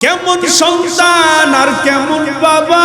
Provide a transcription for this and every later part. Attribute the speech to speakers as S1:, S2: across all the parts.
S1: কেমন সন্তান আর কেমন বাবা?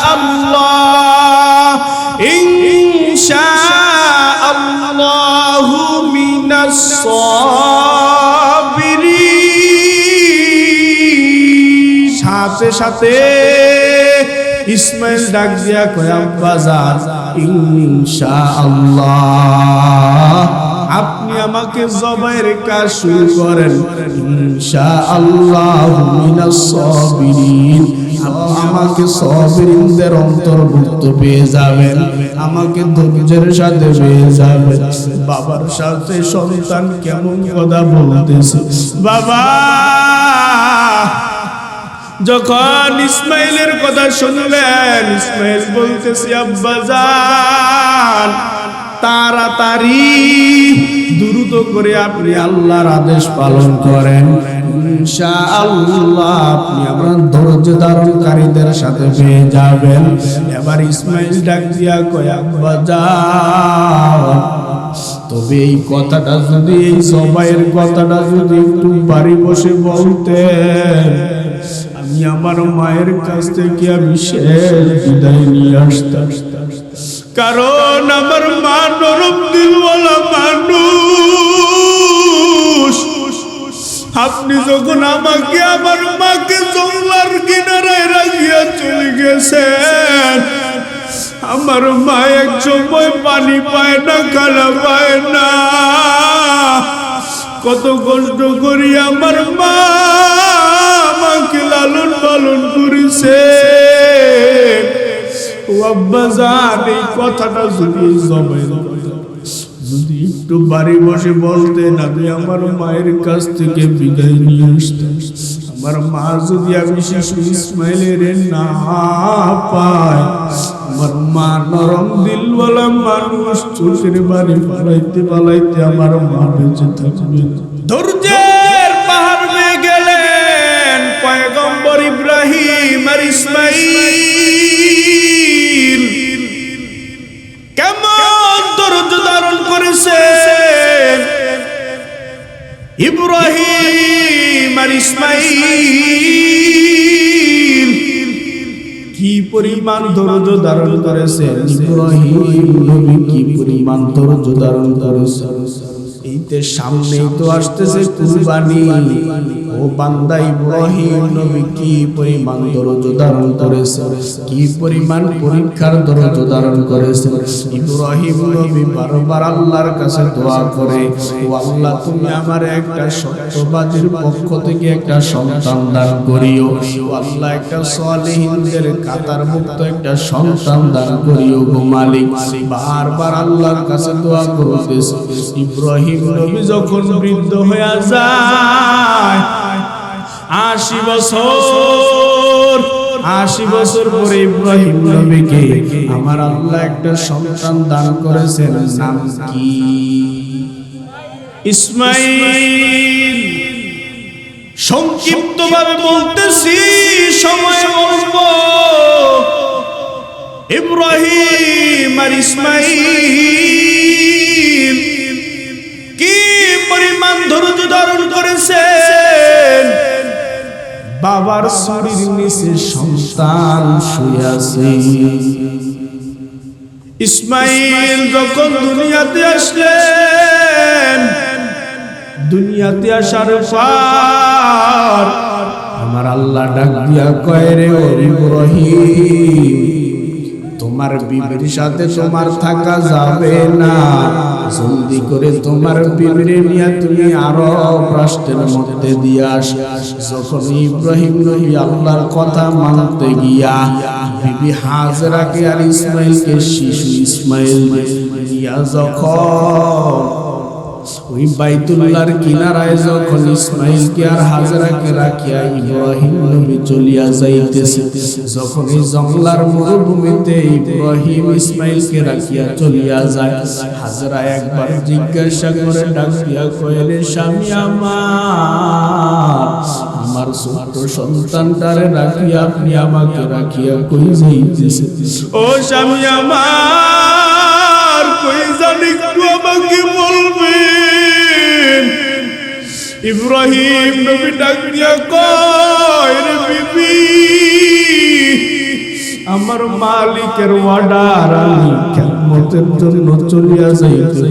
S1: সাথে সাথে ইসমাইল ডাক দিয়া কয় আব্বা যান ইনশাআল্লাহ আমাকে জবাইয়ের কাজ শুরু করেন। ইনশাআল্লাহ মিনাস সাবিরিন। আমাকে সবিরিনদের অন্তর্ভুক্ত পেয়ে যাবেন। আমাকে ধৈর্যের সাথে পেয়ে যাবেন। বাবার সাথে সন্তান কেমন কথা বলতেছে? বাবা! যখন ইসমাইলের কথা শুনলেন ইসমাইল বলতেছি আব্বাজান তাড়াতাড়ি দ্রুত করে আপনি আল্লাহর আদেশ পালন করেন। আপনি ধারণকারীদের সাথে পেয়ে যাবেন। এবার ইসমাইল ডাক দিয়া কয় আব্বাজান তবে এই কথাটা যদি, এই সবাইয়ের কথাটা যদি একটু বাড়ি বসে বলতেন, আমি আমার মায়ের কাছ থেকে আমি শেষ বিদায় নিয়ে আসতাম। কারণ আমার মা নরম দিলওয়ালা মানুষ। আপনি যখন আমাকে, আমার মাকে জঙ্গলার কিনারায় রাখিয়া চলে গেছেন, আমার মা এক সময় পানি পায় না, খালা পায় না। কত কষ্ট করি আমার মা আমাকে লালন পালন করেছে। এই কথাটা যদি যদি একটু বাড়ি বসে বলতেন, আমি আমার মায়ের কাছ থেকে বিদায় নিয়ে আসতাম। আমার মা যদি আমি শিশু ইসমাইলের না পায়, আমার মা নরম দিলওয়ালা মানুষ, চোখের বাড়ি পালাইতে পালাইতে আমার মা বেঁচে থাকবে। ধৈর্যের পাহাড় মেয়ে গেলেন পয়গম্বর ইব্রাহিম আর ইসমাইল। করেছেন ইব্রাহিম আর ইসমাইল। কি পরিমাণ ধৈর্য ধারণ করেছেন? ইব্রাহিম নবী কি পরিমাণ ধৈর্য ধারণ করেছেন? এইতে সামনেই তো আসতেছে কুরবানি। ও বান্দা ইব্রাহিম নবী কি পরিমাণ ধৈর্য ধারণ করেছে? কি পরিমাণ পরীক্ষার ধৈর্য ধারণ করেছে? ইব্রাহিম নবী বারবার আল্লাহর কাছে দোয়া করে, ও আল্লাহ, তুমি আমার একটা সত্যবাদীর পক্ষ থেকে একটা সন্তান দান করিও। আল্লাহ, একটা সালেহিনদের কাতার মুক্ত একটা সন্তান দান করিও গো মালিক। বারবার আল্লাহর কাছে দোয়া করতেছে। ইব্রাহিম নবী যখন বৃদ্ধ হয়ে যায় আশি বছর আশি বছর পরে ইব্রাহিম নবীকে আমার আল্লাহ একটা সন্তান দান করেছেন, নাম কি? ইসমাইল। সংক্ষিপ্ত ভাবে বলতেছি, সময় অল্প। ইব্রাহিম আর ইসমাইল কি পরিমাণ ধৈর্য ধারণ করেছেন? বাবার শরীর নিচে সন্তান শুয়ে আছে ইসমাইল যখন দুনিয়াতে আসলেন দুনিয়াতে আসার পর আমার আল্লাহ ডাক দিয়া কয় রে ইব্রাহিম তোমার বিবির সাথে তোমার থাকা যাবে না। জলদি করে তোমার বিবিরে নিয়ে তুমি আরও রাষ্ট্রের মধ্যে দিয়া আস। যখন ইব্রাহিম নবী আল্লাহর কথা মানতে গিয়া বিবি হাজরাকে আর ইসমাইলকে শিশু ইসমাইল যখন ওই বাইতুল্লাহর কিনারায় যখন ইসমাইলকে আর হাজরাকে রাখিয়া ইব্রাহিম নবী চলিয়া যাইতেছে, যখন এই জঙ্গলার মরুভূমিতে ইব্রাহিম ইসমাইলকে রাখিয়া চলিয়া যায়, হাজরা একবার জিজ্ঞাসা করে ডাকিয়া কয়েলে স্বামী আমার আমার ছোট্ট সন্তানটারে রাখিয়া আপনি আমাকে রাখিয়া কই যাইতেছে ও স্বামী আমার ইব্রাহিম নবী ডাক দিয়া কয়, রে বিবি, আমার মালিকের ওয়ার্ডার আমি কেমতের জন্য চলিয়া যাইতে।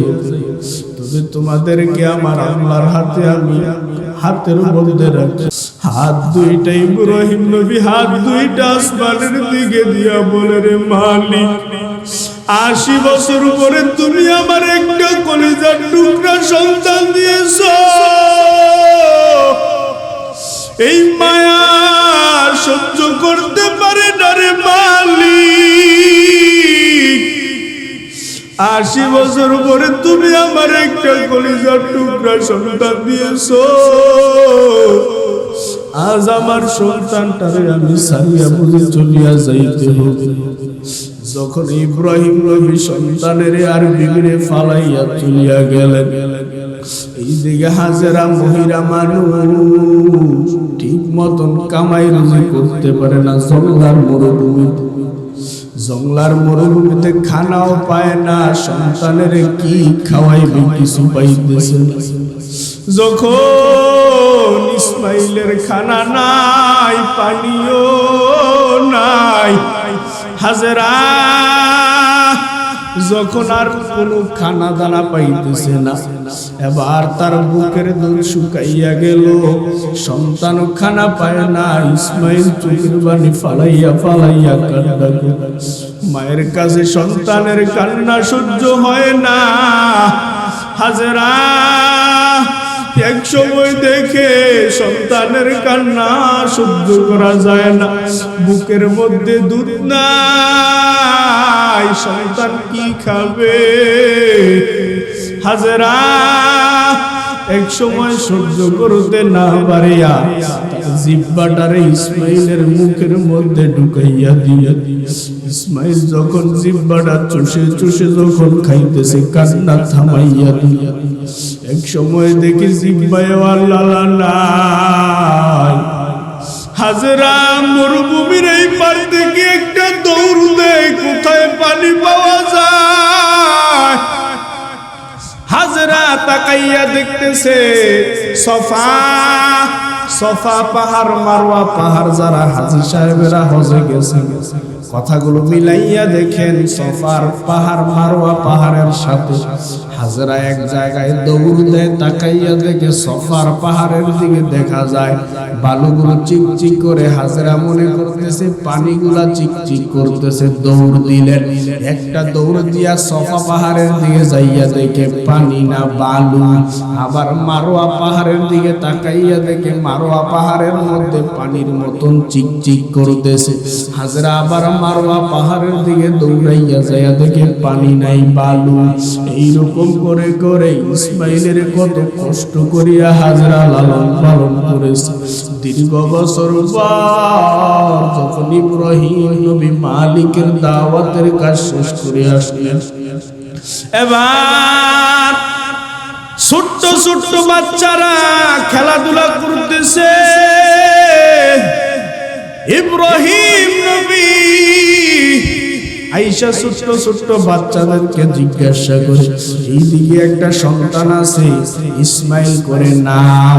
S1: তবে তোমাদেরকে আমার আল্লাহর হাতে আমি হাতের মধ্যে রাখি হাত দুইটা ইব্রাহিম নবী, হাত দুইটা আসমানের দিকে দিয়া বলে, রে মালিক আশি বছর পরে তুমি আমার একটা কলিজার টুকরা সন্তান দিয়েছ। এই মায়া সহ্য করতে পারে না রে আশি বছর পরে তুমি আমার একটা কলিজার টুকরা সন্তান দিয়েছ। আজ আমার সন্তানটারে আমি সারিয়া বুঝে চলিয়া যাইতে হবে যখন ইব্রাহিম নবী সন্তানের আর বিগড়ে ফালাইয়া চলিয়া গেলেন, এই দিকে হাজেরা মহিলা মানুষ ঠিক মতন কামাই রুজি করতে পারে না জঙ্গলার মরুভূমিতে জঙ্গলার মরুভূমিতে খানাও পায় না, সন্তানের কি খাওয়াইবে কিছু পাইতেছে। যখন ইসমাইলের খানা নাই, পানিও নাই হাজরা, যখন আর কোনো খানা দানা পাইতেছে না, এবার তার বুকের দুধ শুকাইয়া গেল। সন্তান খানা পায় না, ইসমাইল বাণী ফালাইয়া ফালাইয়া কান্না মায়ের কাছে সন্তানের কান্না সহ্য হয় না। হাজরা এক সময় দেখে সন্তানের কান্না সহ্য করা যায় না। বুকের মধ্যে দুধ নাই, সন্তান কি খাবে? হাজরা, এক সময় সহ্য করতে না পারিয়া জিব্বাটারে ইসমাইলের মুখের মধ্যে ঢুকাইয়া দিয়া ইসমাইল যখন জিব্বাটা চষে চষে যখন খাইতেছে, কান্না থামাইয়া দিয়া। এক সময় দেখি জিব্বায় আল্লাহ নাই। হাজরা মরুভূমির এই পার থেকে একটা দৌড় কোথায় পানি পাওয়া যায়? হাজরা তাকাইয়া দেখতেছে, সফা সফা পাহাড় মারওয়া পাহাড় যারা হাজি সাহেবেরা হজে গেছেন কথাগুলো মিলাইয়া দেখেন সফার পাহাড় মারওয়া পাহাড়ের সাথে। হাজরা এক জায়গায় দৌড় দেয়, তাকাইয়া দেখে সফার পাহাড়ের দিকে দেখা যায়। বালুগুলো চিকচিক করে হাজরা মনে করতেছে, পানিগুলা চিকচিক করতেছে, দৌড় দিলেন। একটা দৌড় দিয়া সফা পাহাড়ের দিকে যাইয়া দেখে পানি না, বালু। আবার মারোয়া পাহাড়ের দিকে তাকাইয়া দেখে মারোয়া পাহাড়ের মধ্যে পানির মতন চিকচিক করতেছে। হাজরা আবার মারোয়া পাহাড়ের দিকে দৌড়াইয়া যাইয়া দেখে পানি নাই, বালু। এইরকম করে করে ইসমাইলের কত কষ্ট করিয়া হাজরা লালন পালন করেছে। দীর্ঘ বছর পর যখন ইব্রাহিম নবী মালিকের দাওয়াতের কাজ শেষ করে আসলেন, এবার ছোট্ট ছোট্ট বাচ্চারা খেলাধুলা করতেছে। ইব্রাহিম নবী আইসা ছোট্ট ছোট্ট বাচ্চাদেরকে জিজ্ঞাসা করে, এইদিকে একটা সন্তান আছে, ইসমাইল করে নাম,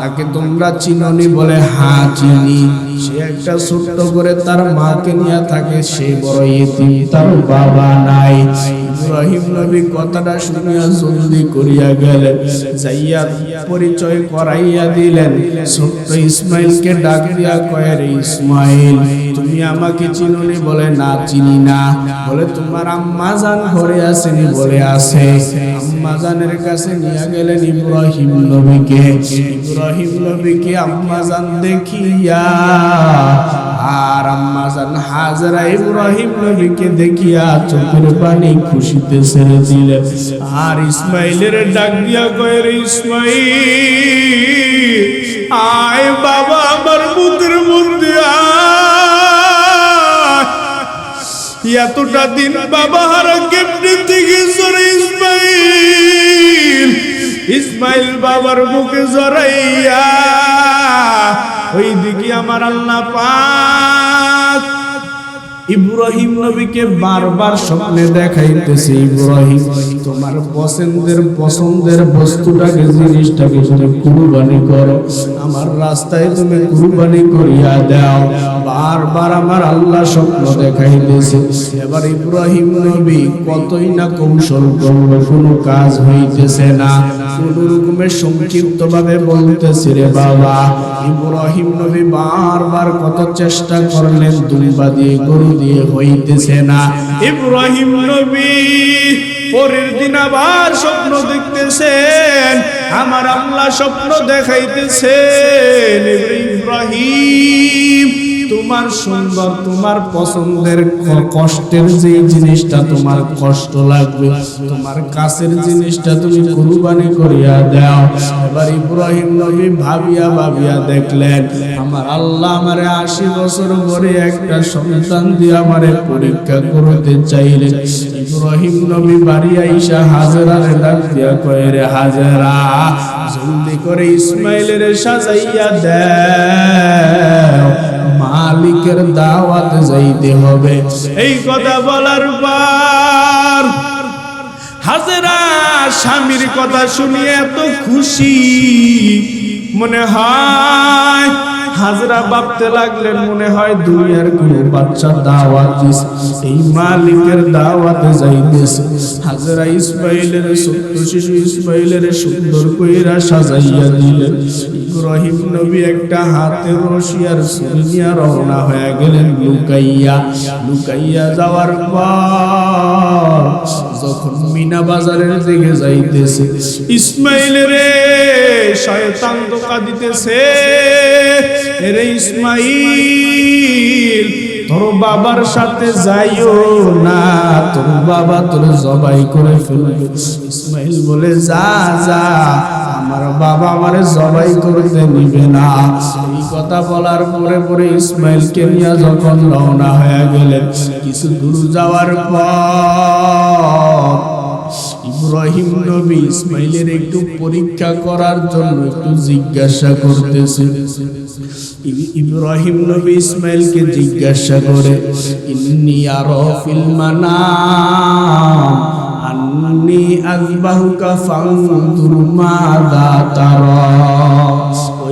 S1: তাকে তোমরা চিননি বলে হা চিনি। সে একটা ছোট্ট করে তার মাকে নিয়ে থাকে, সে বড় এতিম তার বাবা নাই। ইব্রাহিম নবী কথাটা শুনিয়া জলদি করিয়া গেলেন, যাইয়া পরিচয় করাইয়া দিলেন। ছোট্ট ইসমাইলকে ডাক দিয়া কয়ে, রে ইসমাইল, তুমি আমাকে চিননি বলে না চিনি না। বলে তোমার আম্মা জান ঘরে আসেনি বলে আছে। আম্মা জানের কাছে নিয়ে গেলেন ইব্রাহিম নবীকে। ইব্রাহিম নবীকে আম্মা জান দেখিয়া, আর আম্মা জান হাজরা ইব্রাহিম নবীকে দেখিয়া চোখের পানি খুশিতে ছেড়ে দিলেন। আর ইসমাইলের ডাক দিয়া কয়ে রে ইসমাইল, আয় বাবা আমার মধ্যে আয়। এতটা দিন বাবা হারা কেমনে থেকে সরে ইসমাইল? ইসমাইল বাবার মুখে জড়াইয়া ওই দিকে আমার আল্লাহ পাক ইব্রাহিম নবীকে বারবার স্বপ্নে দেখাইতেছে, ইব্রাহিম, তোমার পছন্দের পছন্দের বস্তুটাকে, জিনিসটাকে তুমি কুরবানি করো। আমার রাস্তায় তুমি কুরবানি করিয়া দাও। বারবার আমার আল্লাহ স্বপ্ন দেখাইতেছে। এবার ইব্রাহিম নবী কতই না কৌশল করল কোনো কাজ হইতেছে না। কোন রকমের সংক্ষিপ্ত ভাবে বলতেছে, রে বাবা, ইব্রাহিম নবী বারবার কত চেষ্টা করলেন, দুম্বা দিয়ে গরু দিয়ে হইতেছে না। ইব্রাহিম নবী পরের দিন আবার স্বপ্ন দেখতেছেন, আমার আল্লাহ স্বপ্ন দেখাইতেছেন ইব্রাহিম তোমার সুন্দর, তোমার পছন্দের কষ্টের যে জিনিসটা তোমার কষ্ট লাগবে, তোমার কাছের জিনিসটা তুমি কুরবানি করিয়া দাও। এবার ইব্রাহিম নবী ভাবিয়া ভাবিয়া দেখলেন, আমার আল্লাহ আমারে আশি বছর পরে একটা সন্তান দিয়ে আমারে পরীক্ষা করতে চাইলেন। ইব্রাহিম নবী বাড়ি আইসা হাজারারে ডাক দিয়া কয়ে, রে হাজারা, জলদি করে ইসমাইলের সাজাইয়া দেও। মালিকের দাওয়াত যাইতে হবে। এই কথা বলার পর হাজরা স্বামীর কথা শুনিয়ে এত খুশি। মনে হয় হাজরা ভাবতে লাগলেন, মনে হয় দুনিয়ার কোন বাচ্চা দাওয়াত দিছে এই মালিকের দাওয়াতে যাইতেছে। হাজরা ইসমাইলের ছোট্ট শিশু ইসমাইলের সুন্দর কইরা সাজাইয়া দিলেন। ইব্রাহিম নবী একটা হাতে রশি আর ছুরি নিয়ে রওনা হয়ে গেলেন লুকাইয়া। লুকাইয়া যাওয়ার পর যখন মিনা বাজারের দিকে যাইতেছে, ইসমাইল রে, শয়তান ধোকা দিতেছে। রে ইসমাইল, তোর বাবার সাথে যাইও না, তোর বাবা তোর জবাই করে ফেলবে। ইসমাইল বলে, যা যা আমার বাবা আমারে জবাই করতে নিবে না। এই কথা বলার পরে পরে ইসমাইলকে নিয়ে যখন রওনা হয়ে গেলেন কিছু দূর যাওয়ার পর ইব্রাহিম নবী ইসমাইলের একটু পরীক্ষা করার জন্য একটু জিজ্ঞাসা করতেছে। ইব্রাহিম নবী ইসমাইলকে জিজ্ঞাসা করে, ইন্নি আরও ফিল মানাম? আন্নি আযবাহুকা ফানজুর মাযা তারা। ও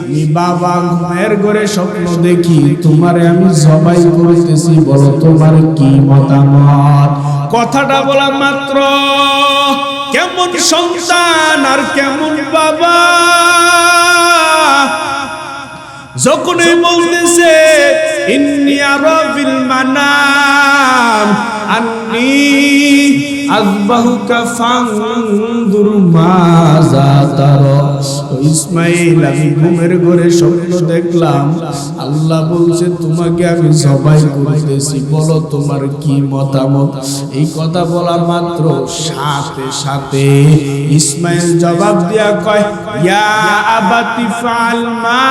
S1: আমি বাবা ঘুমের ঘরে স্বপ্ন দেখি, তোমারে আমি জবাই করতেছি, বলো তোমার কি মতামত? কথাটা বলা মাত্র, কেমন সন্তান আর কেমন বাবা? যখনই বলতেছে ইন্নি আরবিল মানাম। আন্নি ইসমাইল কি মতামত? এই কথা বলা মাত্র সাথে সাথে ইসমাইল জবাব দিয়া কয়, ইয়া ফাল মা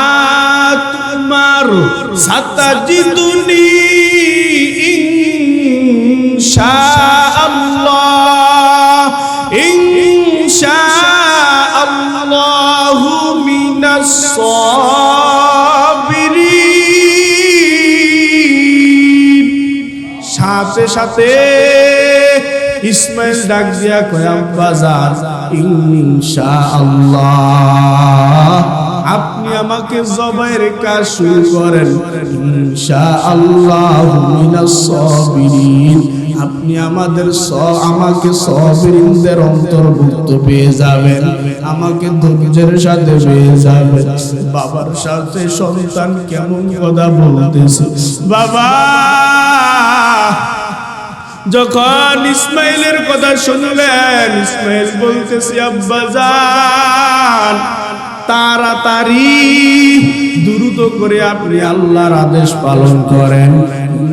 S1: সাথে ইসমাইল ডাক দিয়া কয়, আব্বা, যান। ইনশাআল্লাহ। আপনি আমাকে জবাইয়ের কাজ শুরু করেন। ইনশাআল্লাহ মিনাস সাবিরিন। আপনি আমাদের স, আমাকে সবিরিনদের অন্তর্ভুক্ত পেয়ে যাবেন। আমাকে ধৈর্যের সাথে পেয়ে যাবেন। বাবার সাথে সন্তান কেমন কথা বলতেছে? বাবা যখন ইসমাইলের কথা শুনলেন ইসমাইল বলতেছি আব্বাজান তাড়াতাড়ি দ্রুত করে আপনি আল্লাহর আদেশ পালন করেন।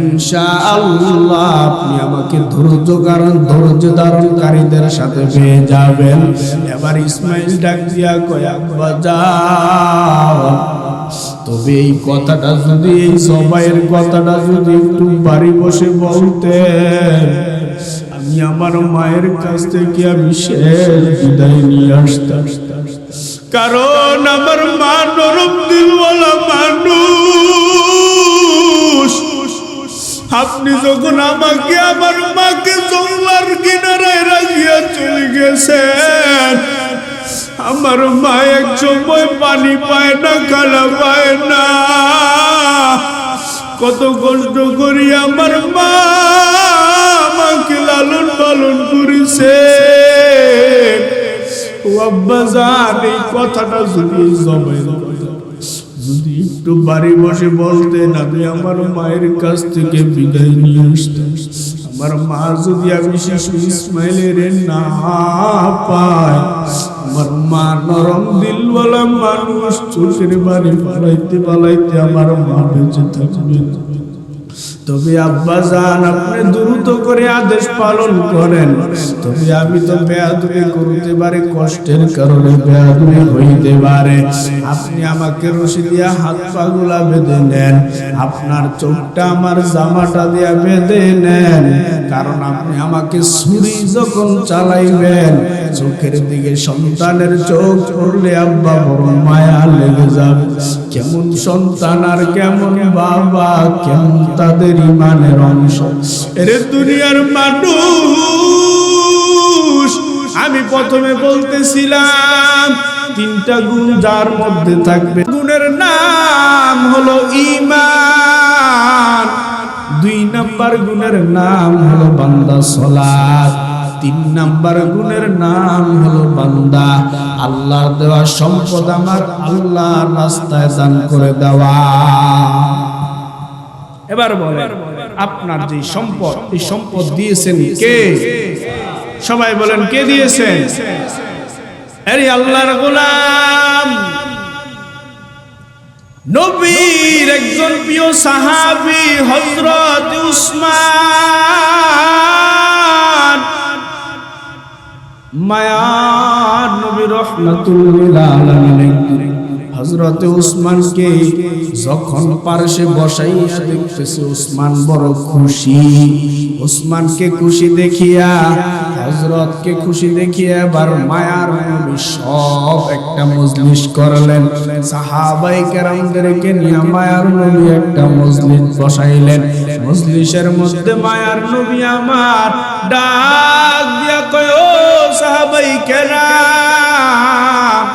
S1: ইনশাআল্লাহ আপনি আমাকে ধৈর্য কারণ ধৈর্য ধারণকারীদের সাথে পেয়ে যাবেন। এবার ইসমাইল ডাক দিয়া কয়া বাজাও তবে এই কথাটা যদি এই সবাইয়ের কথাটা যদি একটু বাড়ি বসে বলতে আমি আমার মায়ের কাছ থেকে আমি শেষ বিদায় নিয়ে আসতাম। কারণ আমার মা নরম দিলওয়ালা মানুষ। আপনি যখন আমাকে, আমার মাকে জঙ্গলার কিনারায় রাখিয়া চলে গেছেন আমার মা এক পানি পায় না, খালা পায় না। কত কষ্ট করি আমার মা আমাকে লালন পালন করেছে। ও আব্বা এই কথাটা যদি জমে যদি একটু বাড়ি বসে বলতেন, আমি আমার মায়ের কাছ থেকে বিদায় নিয়ে আসতাম। আমার মা যদি আমি শিশু ইসমাইলের না পায় আমার মা নরম দিলওয়ালা মানুষ চোখের বাড়ি পালাইতে পালাইতে আমার মা বেঁচে থাকবে। তবে আব্বা জান, আপনি দ্রুত করে আদেশ পালন করেন। তবে আমি তো বেয়াদুরি করতে পারে, কষ্টের কারণে বেয়াদুরি হইতে পারে। আপনি আমাকে রশি দিয়া হাত পাগুলা বেঁধে নেন। আপনার চোখটা আমার জামাটা দিয়া বেঁধে নেন। কারণ আপনি আমাকে ছুরি যখন চালাইবেন, চোখের দিকে সন্তানের চোখ পড়লে আব্বা বড় মায়া লেগে যাবে। কেমন সন্তান আর কেমন বাবা, কেমন তাদের ইমানের অংশ। এরে দুনিয়ার মানুষ, আমি প্রথমে বলতেছিলাম, তিনটা গুণ যার মধ্যে থাকবে। গুণের নাম হলো ইমান দুই নাম্বার গুণের নাম হলো বান্দা সলাত তিন নাম্বার গুণের নাম হলো বান্দা। আল্লাহর দেওয়া সম্পদ আমার আল্লাহর রাস্তায় দান করে দেওয়া। এবার বলেন, আপনার যে সম্পদ, এই সম্পদ দিয়েছেন কে? সবাই বলেন, কে দিয়েছেন? আরে আল্লাহর গোলাম। নবীর একজন প্রিয় সাহাবি হজরত উসমান। মায়ার নবী রহমাতুল্লিল আলামিন। হজরতে উসমানকে যখন পারসে বসাইয়া দেখতেছে, উসমান বড় খুশি। উসমানকে খুশি দেখিয়া হজরতকে খুশি দেখিয়া এবার মায়ার নবী সব একটা মজলিস করলেন। সাহাবাই কেরামদেরকে নিয়ে মায়ার নবী একটা মজলিস বসাইলেন। মজলিসের মধ্যে মায়ার নবী আমার ডাক দিয়া কয় সাহাবাই কেরাম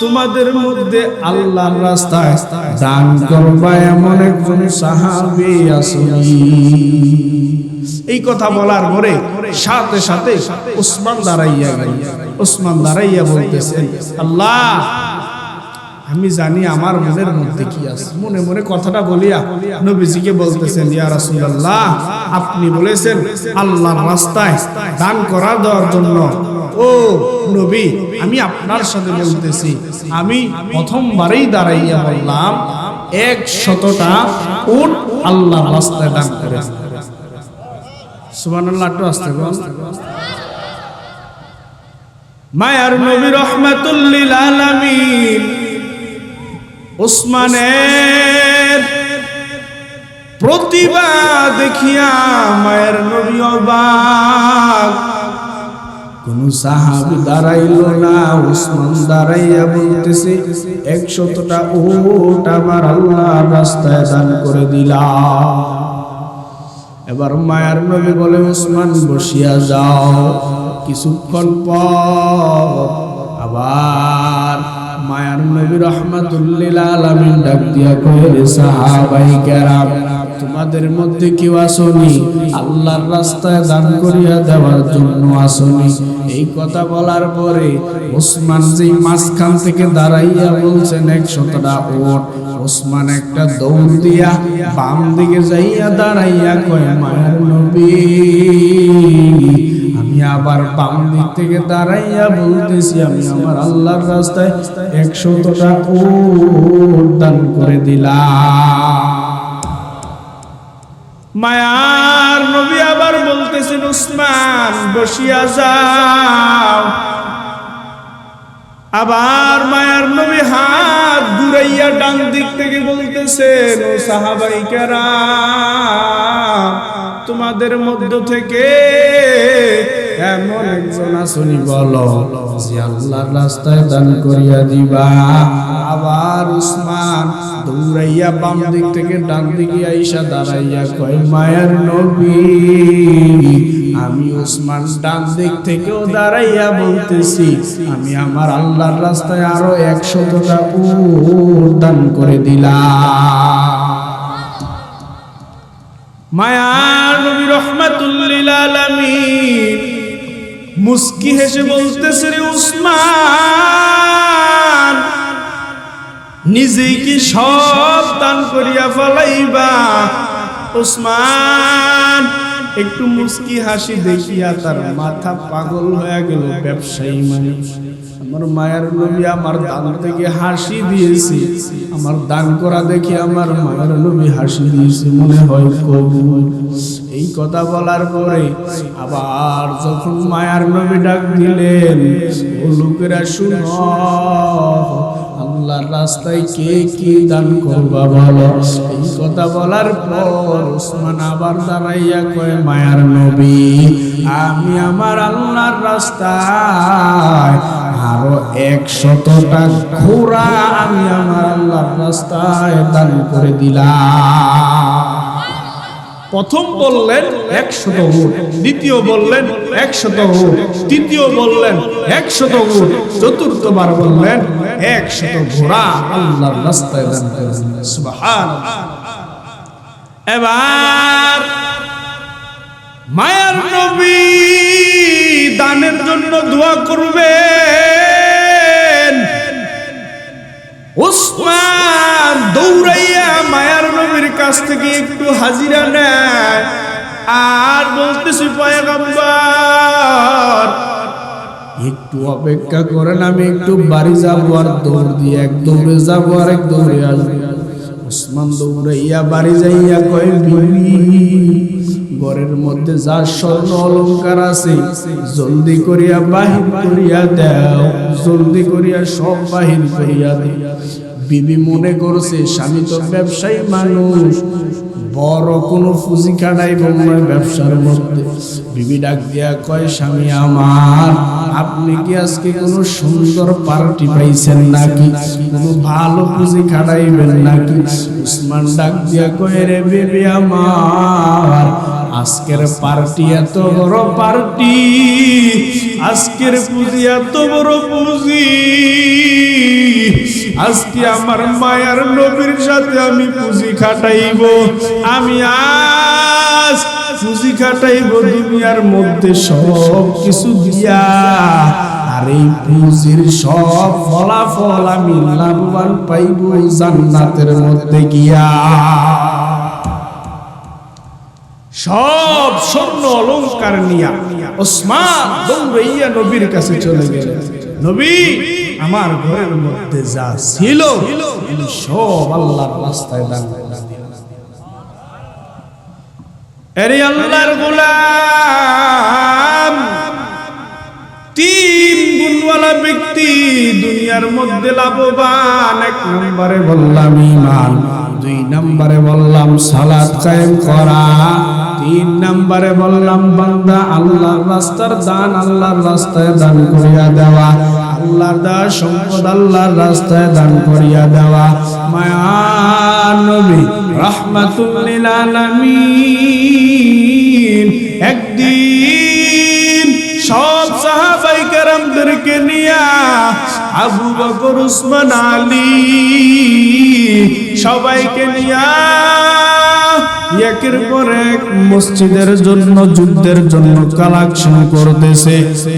S1: তোমাদের মধ্যে আল্লাহর রাস্তায় দান করবা এমন একজন সাহাবি এই কথা বলার পরে সাথে সাথে উসমান দাঁড়াইয়া গেল। উসমান দাঁড়াইয়া বলতেছেন আল্লাহ, আমি জানি আমার মনের মধ্যে কি আছে। মনে মনে কথাটা বলিয়া নবীজিকে বলতেছেন, ইয়া রাসূলুল্লাহ, আপনি বলেছেন আল্লাহর রাস্তায় দান করা দেওয়ার জন্য ও নবী, আমি আপনার সাথে বলতেছি। আমি প্রথমবারেই দাঁড়াইয়া বললাম, এক শতটা উট আল্লাহর রাস্তায় দান করে মায়ার নবী রহমাতুল্লিল আলামিন ওসমানের প্রতিভা দেখিয়া মায়ের নবী অবাক কোন সাহাবি দাঁড়াইল না ওসমান দাঁড়াইয়া বলতেছে, একশতটা ওট আমার আল্লাহ রাস্তায় দান করে দিলাম এবার মায়ার নবী বলে ওসমান বসিয়া যাও। কিছুক্ষণ পর আবার মায়ার নবী রহমাতুল্লিল আলামিন ডাক দিয়া কইরে সাহাবাই কেরাম তোমাদের মধ্যে কেউ আসনি। আল্লাহর রাস্তায় দান করিয়া দেওয়ার জন্য আসনি। এই কথা বলার পরে ওসমান যেই মাঝখান থেকে দাঁড়াইয়া বলছেন একশতটা ওট ওসমান একটা দৌড় দিয়া বাম দিকে যাইয়া দাঁড়াইয়া কয়, মায়ের নবী, আমি আবার বাম দিক থেকে দাঁড়াইয়া বলতেছি, আমি আমার আল্লাহর রাস্তায় একশতটা উট দান করে দিলাম। মায়ার নবী আবার বলতেছেন উসমান বসিয়া যাও। আবার মায়ার নবী হাত ঘুরাইয়া ডান দিক থেকে বলতেছেন ও সাহাবাই তোমাদের মধ্য থেকে এমন একজন আসনি বলো, যে আল্লাহর রাস্তায় দান করিয়া দিবা। আবার উসমান দৌড়াইয়া বাম দিক থেকে ডান দিকে আইসা দাঁড়াইয়া কয়, মায়ার নবী আমি উসমান ডান দিক থেকেও দাঁড়াইয়া বলতেছি, আমি আমার আল্লাহর রাস্তায় আরও একশতটা উট দান করে দিলাম। মায়ার মুস্কি হেসে বলতেছে রে উসমান নিজেই কি সব দান করিয়া ফলাইবা? উসমান একটু মুস্কি হাসি দেখিয়া তার মাথা পাগল হয়ে গেল ব্যবসায়ী মানুষ আমার মায়ের নবী আমার দান থেকে হাসি দিয়েছে। আমার দান করা দেখে আমার মায়ের নবী হাসি দিয়েছে, মনে হয় কবুল। এই কথা বলার পরে আবার যখন মায়ার নবী ডাক দিলেন, ও লোকেরা শুনো। রাস্তায় কে কি দান করবা বলো? এই কথা বলার পর ওসমান আবার দাঁড়াইয়া কয়, মায়ার নবী, আমি আমার আল্লাহর রাস্তায় আরও একশতটা ঘোড়া আমি আমার আল্লাহর রাস্তায় দান করে দিলাম। প্রথম বললেন একশত উট দ্বিতীয় বললেন একশত উট তৃতীয় বললেন একশত উট চতুর্থবার বললেন একশত ঘোড়া করে এবার মায়ার নবী দানের জন্য দোয়া করবেন উসমান দৌড়াইয়া মায়ার নবীর কাছ থেকে একটু হাজিরা নেয়। আর বলতেছি, পয়গম্বর, একটু অপেক্ষা করেন, আমি একটু বাড়ি যাব আর দৌড় দিয়ে এক দৌড়ে যাব আর এক দৌড়ে আসব। উসমান দৌড়াইয়া বাড়ি যাইয়া কয়, বিবি ঘরের মধ্যে যা স্বর্ণ অলংকার আছে, জলদি করিয়া বাহির করিয়া দাও, জলদি করিয়া সব বাহির করিয়া দেয় বিবি মনে করছে, স্বামী তো ব্যবসায়ী মানুষ, বড় কোনো ফুজি খাটাই বোমায় ব্যবসার মধ্যে। বিবি ডাক দিয়া কয়, স্বামী আমার, আপনি কি আজকে কোনো সুন্দর পার্টি পাইছেন নাকি? কোনো ভালো পুঁজি খাটাইবেন নাকি? উসমান ডাক দিয়া কয়, রে বেবি আমার, আজকের পার্টি এত বড় পার্টি, আজকের পুঁজি এত বড় পুঁজি, আজকে আমার মায়ার নবীর সাথে আমি পুঁজি খাটাইব, আমি আজ পুঁজি খাটাইব দুনিয়ার মধ্যে সব কিছু দিয়া। আর এই পুঁজির সব ফলাফল আমি লাভবান পাইব জান্নাতের মধ্যে গিয়া সব স্বর্ণ অলংকার নিয়া ওসমান দৌড়াইয়া নবীর কাছে চলে গেল নবী, আমার ঘরের মধ্যে যা ছিল সব আল্লাহর রাস্তায় দান। এরে আল্লাহর গোলাম, তিন গুণওয়ালা ব্যক্তি দুনিয়ার মধ্যে লাভবান। এক নম্বরে বললাম ইমান দুই নম্বরে বললাম সালাদ কায়েম করা, তিন নম্বরে বললাম বান্দা আল্লাহর রাস্তার দান আল্লাহর রাস্তায় দান করিয়া দেওয়া, আল্লাহর দেওয়া সম্পদ আল্লাহর রাস্তায় দান করিয়া দেওয়া। মায়া নবী রাহমাতুল্লিল আলামিন, একদিন আবু বকর, উসমান, আলী সবাইকে নিয়া একের পর এক মসজিদের জন্য, যুদ্ধের জন্য কালেকশন করতেছে।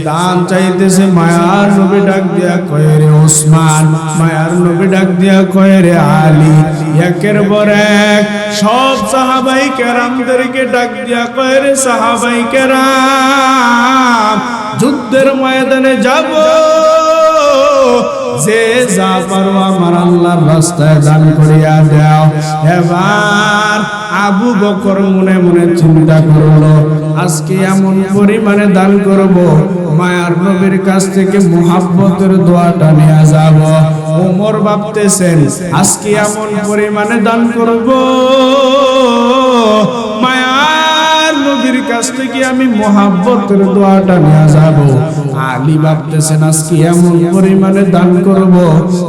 S1: দান চাইতেছে, মায়ার নবী ডাক দিয়া কয়ে রে ওসমান মায়ার নবী ডাক দিয়া কয়ে রে আলী। একের পর এক সব সাহাবাই কেরামদেরকে ডাক দিয়া কয়ে রে সাহাবাই কেরাম, যুদ্ধের ময়দানে যাব। যে যা পারো আমার আল্লাহর রাস্তায় দান করিয়া দাও। এবার আবু বকর মনে মনে চিন্তা করল, আজকে এমন পরিমাণে দান করব, মায়ার নবীর কাছ থেকে মোহাব্বতের দোয়াটা নিয়ে যাব। ওমর ভাবতেছেন, আজকে এমন পরিমাণে দান করব মায়ার নবীর কাছ থেকে আমি মোহাব্বতের দোয়াটা নিয়ে যাব। আলী ভাবতেছেন, আজকে এমন পরিমাণে দান করব,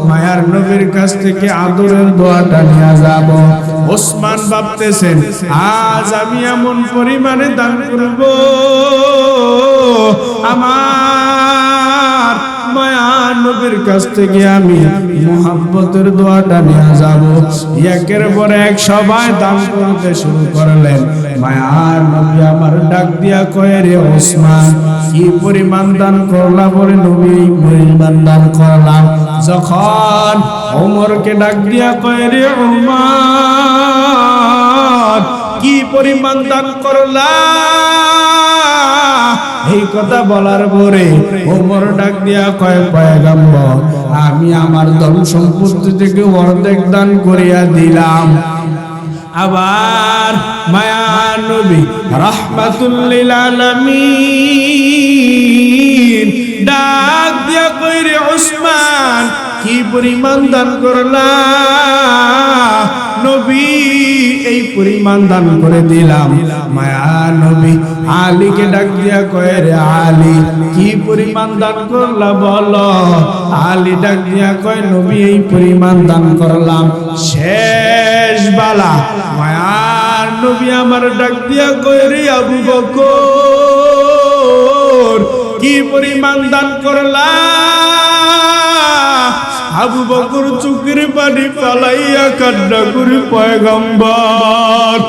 S1: মায়ার নবীর কাছ থেকে আদরের দোয়াটা নিয়ে যাব। ওসমান ভাবতেছেন, আজ আমি এমন পরিমাণে দান করব, আমার মায়ার নবীর কাছ থেকে আমি মোহাব্বতের দোয়াটা নিয়ে যাব। একের পর এক সবাই দান করতে শুরু করলেন। মায়ার নবী আমার ডাক দিয়া কয়ে, রে ওসমান, কি পরিমাণ দান করলাম বলে নবী পরিমাণ দান করলাম? যখন ওমরকে ডাক দিয়া কয়ে, রে ওমর, কি পরিমাণ দান করলাম এই কথা বলার পরে ওমর ডাক দিয়া কয়, পয়গাম্বর, আমি আমার ধন সম্পত্তি থেকে অর্ধেক দান করিয়া দিলাম। আবার মায়া নবী রাহমাতুল্লিল আলামিন ডাক দিয়া কইরে, ওসমান, কি পরিমাণ দান করলা? নবী, এই পরিমাণ দান করে দিলাম। মায়া নবী, আলীকে ডাক দিয়া কয়ে রে, আলী, কি পরিমাণ দান করলা বল? আলী ডাক দিয়া কয়, নবী, এই পরিমাণ দান করলাম। শেষ বালা। মায়ার নবী আমার ডাক দিয়া কয়ে রে, আবু বকর কি পরিমাণ দান করলা আবু বকর চুকের পানি পালাইয়া কান্না করে পয়গম্বর।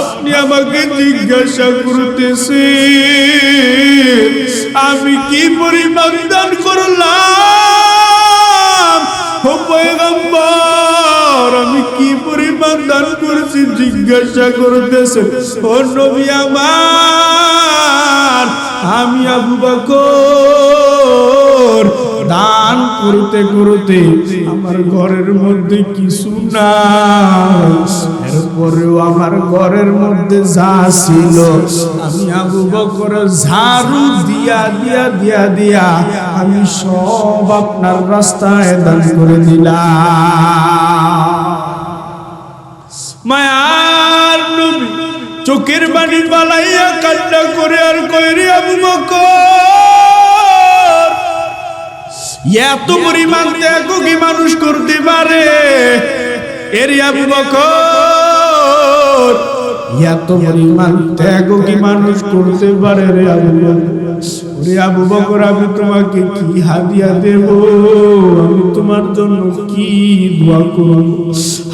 S1: আপনি আমাকে জিজ্ঞাসা করতেছি আমি কি পরিমাণ দান করলাম? ও পয়গম্বর, আমি কি পরিমাণ দান করেছি জিজ্ঞাসা করতেছে ও নবী আমার আমি আবু বকর। দান করতে করতে আমার ঘরের মধ্যে কিছু না এরপরেও আমার ঘরের মধ্যে যা ছিল, আমি আবু বকর ঝাড়ু দিয়া দিয়া দিয়া দিয়া আমি সব আপনার রাস্তায় দান করে দিলাম। নবী চোখের বাণি পালাইয়া কান্না করে আর কইরে আবু বকর? এত পরিমাণ ত্যাগ কি মানুষ করতে পারে? এরি আবু বকর। এত পরিমাণ ত্যাগ কি মানুষ করতে পারে রে আবু বকর? ওরে আবু বকর, আমি তোমাকে কি হাদিয়া দেব? আমি তোমার জন্য কি দোয়া করব?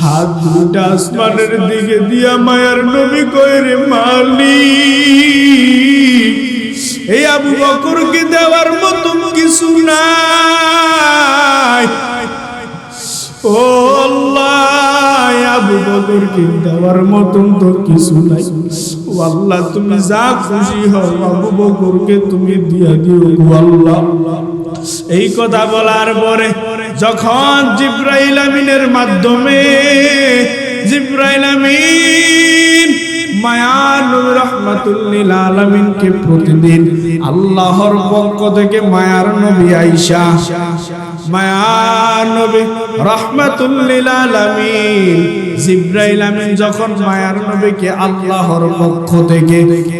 S1: হাত দুটা আসমানের দিকে দিয়া মায়ার নবী কয়ে রে মালিক, এই আবু বকরকে দেওয়ার মতো কিছু নাই। ও আল্লাহ। আবু দেওয়ার মতন তো কিছু নাই। আল্লাহ তুমি যা খুশি হও আবু বকরকে তুমি দিয়া দিও। আল্লাহ এই কথা বলার পরে যখন জিব্রাইল আমিনের মাধ্যমে জিব্রাইল আমিন মায়ার নবী রহমাতুল্লিল প্রতিদিন আল্লাহর পক্ষ থেকে মায়ার নবী আইসা মায়ার নবী রহমাতুল্লিল জিব্রাইল আমিন যখন মায়ার নবীকে আল্লাহর পক্ষ থেকে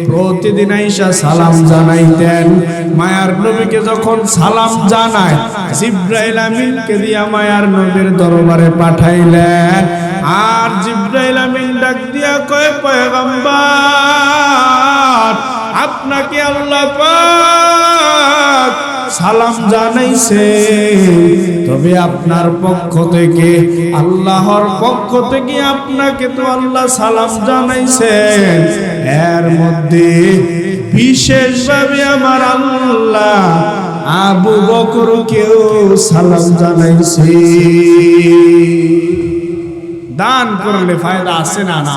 S1: প্রতিদিন আইসা সালাম জানাইতেন, মায়ার নবীকে যখন সালাম জানায়, জিব্রাইল আমিনকে দিয়া মায়ার নবীর দরবারে পাঠাইলেন। আর জিব্রাইল আমিন ডাক দিয়া কয়, পয়গম্বর, আপনাকে আল্লাহ পাক সালাম জানাইছে। তবে আপনার পক্ষ থেকে, আল্লাহর পক্ষ থেকে আপনাকে তো আল্লাহ সালাম জানাইছে। এর মধ্যে বিশেষভাবে আমার আল্লাহ আবু বকরকেও সালাম জানাইছে। দান করলে ফায়দা আছে না না?